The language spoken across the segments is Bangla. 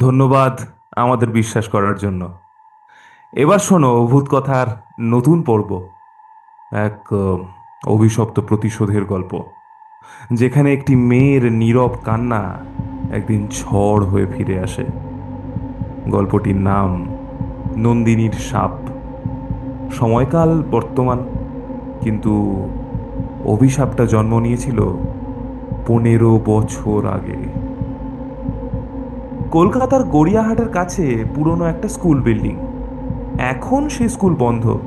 ধন্যবাদ আমাদের বিশ্বাস করার জন্য। এবার শোনো ভূত কথার নতুন পর্ব, এক অভিশপ্ত প্রতিশোধের গল্প, যেখানে একটি মেয়ের নীরব কান্না একদিন ঝড় হয়ে ফিরে আসে। গল্পটির নাম নন্দিনীর সাপ। সময়কাল বর্তমান, কিন্তু অভিশাপটা জন্ম নিয়েছিল পনেরো বছর আগে। কলকাতার গড়িয়াহাটের কাছে পুরনো একটা স্কুল বিল্ডিং। এখন সেই স্কুল বন্ধ।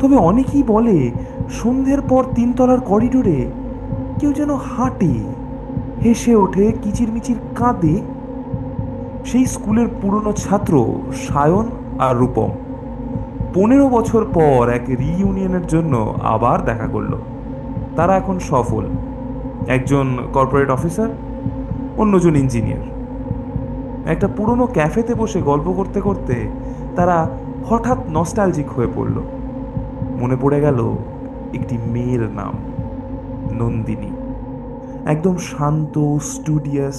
তবে অনেকেই বলে, সন্ধ্যের পর তিনতলার করিডোরে কেউ যেন হাঁটে, হেসে ওঠে, কিচিরমিচির কাঁদে। সেই স্কুলের পুরনো ছাত্র সায়ন আর রূপম পনেরো বছর পর এক রিইউনিয়নের জন্য আবার দেখা করল। তারা এখন সফল। একজন কর্পোরেট অফিসার অন্যজন ইঞ্জিনিয়ার একটা পুরনো ক্যাফেতে বসে গল্প করতে করতে তারা হঠাৎ নস্টালজিক হয়ে পড়ল। মনে পড়ে গেল একটি মেয়ের নাম নন্দিনী। একদম শান্ত স্টুডিয়াস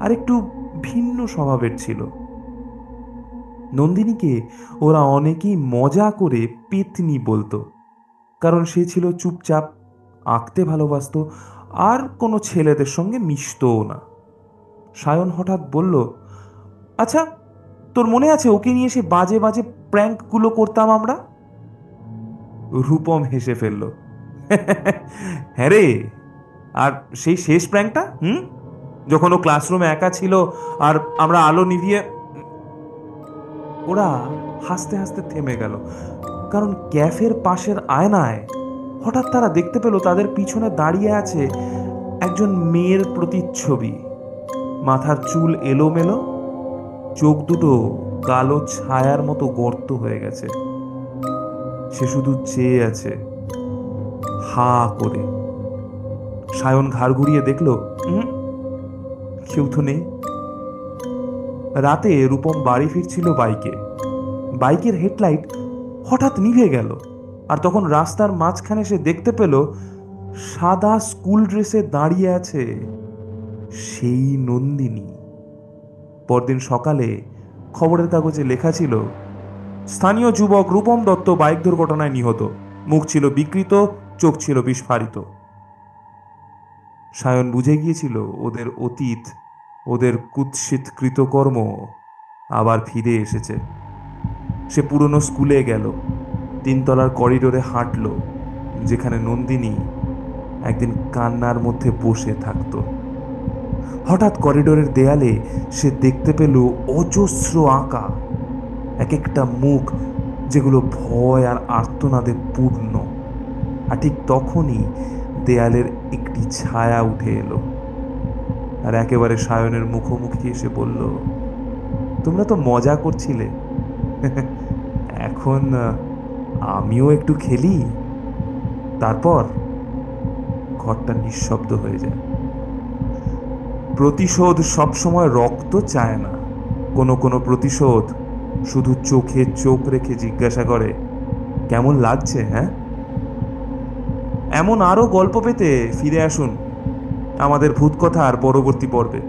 আর একটু ভিন্ন স্বভাবের ছিল। নন্দিনীকে ওরা অনেকেই মজা করে পেতনি বলতো, কারণ সে ছিল চুপচাপ, আঁকতে ভালোবাসতো আর কোনো ছেলেদের সঙ্গে মিশতও না। সায়ন হঠাৎ বলল আচ্ছা তোর মনে আছে ওকে নিয়ে সে বাজে বাজে প্র্যাঙ্কগুলো করতাম আমরা? রূপম হেসে ফেলল। হ্যাঁ রে, আর সেই শেষ প্র্যাঙ্কটা, হুম? যখন ও ক্লাসরুমে একা ছিল আর আমরা আলো নিভিয়ে, ওরা হাসতে হাসতে থেমে গেল। কারণ ক্যাফের পাশের আয়নায় হঠাৎ তারা দেখতে পেল তাদের পিছনে দাঁড়িয়ে আছে একজন মেয়ের প্রতিচ্ছবি। মাথার চুল এলোমেলো চোখ দুটো কালো ছায়ার মতো গর্ত হয়ে গেছে। সে শুধু চেয়ে আছে। হা করে। সায়ন ঘাড় ঘুরিয়ে দেখল "উম, কেউ তো নেই। রাতে রূপম বাড়ি ফিরছিল বাইকে। বাইকের হেডলাইট হঠাৎ নিভে গেল আর তখন রাস্তার মাঝখানে সে দেখতে পেল সাদা স্কুল ড্রেসে দাঁড়িয়ে আছে সেই নন্দিনী। পরদিন সকালে খবরের কাগজে লেখা ছিল, স্থানীয় যুবক রূপম দত্ত বাইক দুর্ঘটনায় নিহত। মুখ ছিল বিকৃত, চোখ ছিল বিস্ফারিত। সায়ন বুঝে গিয়েছিল ওদের অতীত, ওদের কুৎসিত কৃতকর্ম আবার ফিরে এসেছে। সে পুরনো স্কুলে গেল, তিনতলার করিডোরে হাঁটলো, যেখানে নন্দিনী একদিন কান্নার মধ্যে বসে থাকতো। হঠাৎ করিডোরের দেয়ালে সে দেখতে পেল অজস্র আঁকা। এক একটা মুখ যেগুলো ভয় আর আর্তনাদে পূর্ণ। আর ঠিক তখনই দেয়ালের একটি ছায়া উঠে এলো। আর একেবারে সায়নের মুখোমুখি এসে বলল, তোমরা তো মজা করছিলে। এখন আমিও একটু খেলি। তারপর ঘরটা নিঃশব্দ হয়ে যায়। প্রতিশোধ সবসময় রক্ত চায় না। কোনো কোনো প্রতিশোধ শুধু চোখে চোখ রেখে জিজ্ঞাসা করে, কেমন লাগছে হ্যাঁ? এমন আরও গল্প পেতে ফিরে আসুন। আমাদের ভূতকথার পরবর্তী পর্বে।